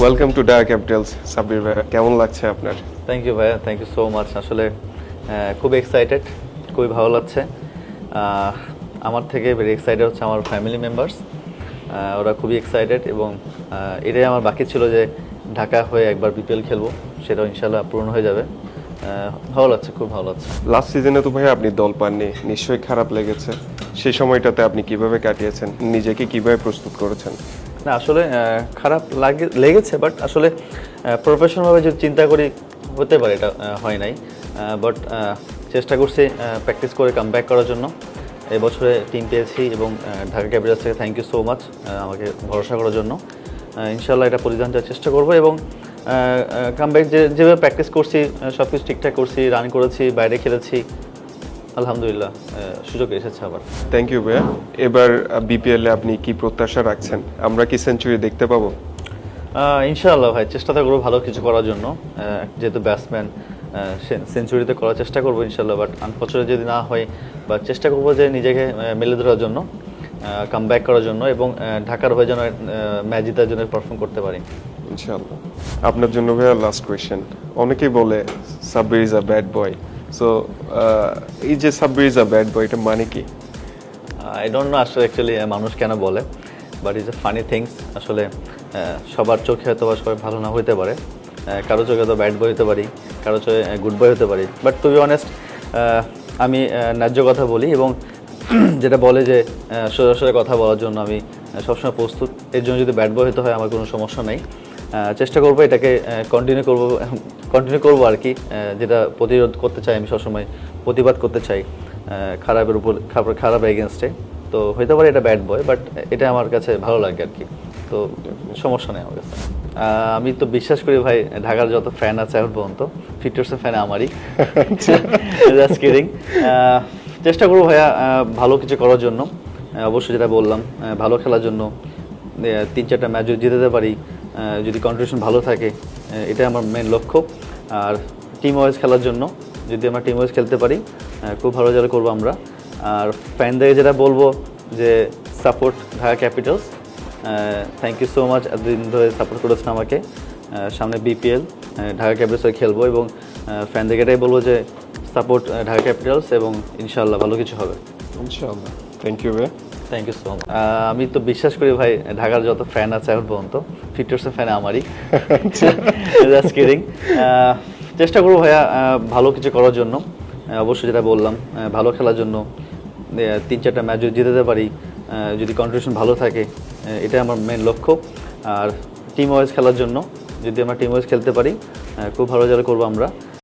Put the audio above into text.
Welcome to ডায়া capitals Sabbir ভাই কেমন লাগছে আপনার? থ্যাংক ইউ ভাইয়া. থ্যাংক ইউ সো মাচ আসলে খুব এক্সাইটেড খুবই ভালো লাগছে। আমার থেকে ভেরি এক্সাইটেড হচ্ছে আমার ফ্যামিলি মেম্বার্স ওরা খুবই এক্সাইটেড এবং এটাই আমার বাকি ছিল যে ঢাকা হয়ে একবার বিপিএল খেলব সেটাও ইনশাল্লাহ পূরণ হয়ে যাবে। ভালো লাগছে খুব ভালো লাগছে। লাস্ট সিজনে তো ভাই আপনি দল পাননি নিশ্চয়ই খারাপ লেগেছে। সেই সময়টাতে আপনি কীভাবে কাটিয়েছেন নিজেকে কীভাবে প্রস্তুত করেছেন? না, আসলে খারাপ লাগে, লেগেছে বাট আসলে প্রফেশনালভাবে যদি চিন্তা করি, হতে পারে এটা হয় নাই। বাট চেষ্টা করছি প্র্যাকটিস করে কাম করার জন্য। এবছরে টিম পেয়েছি এবং ঢাকা ক্যাপিটালস থেকে থ্যাংক ইউ সো মাচ আমাকে ভরসা করার জন্য। ইনশাল্লাহ এটা পরিধান করার চেষ্টা করব এবং কাম ব্যাক যে, যেভাবে প্র্যাকটিস করছি সব কিছু ঠিকঠাক করছি রান করেছি, বাইরে খেলেছি আলহামদুলিল্লাহ সুযোগ এসেছে আবার। থ্যাংক ইউ ভাইয়া। এবার বিপিএল এ আপনি কি প্রত্যাশা রাখছেন? আমরা কি সেঞ্চুরি দেখতে পাবো? ইনশাআল্লাহ ভাই চেষ্টা করব ভালো কিছু করার জন্য। যেহেতু ব্যাটসম্যান সেঞ্চুরিতে করার চেষ্টা করব ইনশাল্লাহ বাট আনফর্চুনেট যদি না হয় বা চেষ্টা করব যে নিজেকে মেলে ধরার জন্য কাম ব্যাক করার জন্য এবং ঢাকার হয়ে যেন ম্যাচ জেতার জন্য পারফর্ম করতে পারি। ইনশাআল্লাহ। আপনার জন্য ভাইয়া লাস্ট কোয়েশ্চেন অনেকেই বলে Sabbir is a bad boy so এই যে Sabbir is a bad boy এটা মানে কি? আই ডোন্ট নো আসলে অ্যাকচুয়ালি মানুষ কেন বলে but is a funny things আসলে আহ, সবার চোখে হয়তো বা সবাই ভালো না হতে পারে। আহ, কারও চোখে তো ব্যাড বয় হতে পারি কারও চোখে গুড বয় হতে পারি। বাট টু বি অনেস্ট আমি ন্যায্য কথা বলি এবং যেটা বলে যে সোজা সোজা কথা বলার জন্য আমি সবসময় প্রস্তুত। এর জন্য যদি ব্যাড বয় হতে হয় আমার কোনো সমস্যা নেই। চেষ্টা করব এটাকে কন্টিনিউ করব কন্টিনিউ করব আর কি যেটা প্রতিরোধ করতে চাই আমি সবসময় প্রতিবাদ করতে চাই খারাপের উপর খারাপ এগেনস্টে তো হইতে পারে এটা ব্যাড বয় বাট এটা আমার কাছে ভালো লাগে আর কি। তো সমস্যা নেই আমার কাছে। আমি তো বিশ্বাস করি ভাই ঢাকার যত ফ্যান আছে এখন পর্যন্ত ফিটার্সের ফ্যান আমারই। জাস্ট কিডিং চেষ্টা করব ভাইয়া ভালো কিছু করার জন্য। অবশ্যই যেটা বললাম ভালো খেলার জন্য তিন চারটা ম্যাচ যদি জিতেতে পারি যদি কন্ট্রিবিউশন ভালো থাকে এটাই আমার মেন লক্ষ্য। আর টিম ওয়াইজ খেলার জন্য, যদি আমরা টিম ওয়াইজ খেলতে পারি খুব ভালো রেজাল্ট করব আমরা। আর ফ্যানদের যেটা বলব, যে support Dhaka Capitals thank you so much এতদিন ধরে সাপোর্ট করেছেন আমাকে। সামনে বিপিএল ঢাকা ক্যাপিটালসে খেলব এবং ফ্যানদেরকে এটাই বলব যে সাপোর্ট ঢাকা ক্যাপিটালস এবং ইনশাল্লাহ ভালো কিছু হবে। ইনশাআল্লাহ। থ্যাংক ইউ ভাইয়া থ্যাংক ইউ সো মাচ আমি তো বিশ্বাস করি ভাই ঢাকার যত ফ্যান আছে এখন পর্যন্ত ফিটার্সের ফ্যান আমারই। জাস্ট কিডিং চেষ্টা করব ভাইয়া ভালো কিছু করার জন্য। আহ, অবশ্যই যেটা বললাম ভালো খেলার জন্য তিন চারটা ম্যাচ যদি জিতেতে পারি যদি কন্ট্রিবিউশন ভালো থাকে এটাই আমার মেন লক্ষ্য। আর টিম ওয়াইজ খেলার জন্য যদি আমরা টিম ওয়াইজ খেলতে পারি খুব ভালো রেজাল্ট করব আমরা।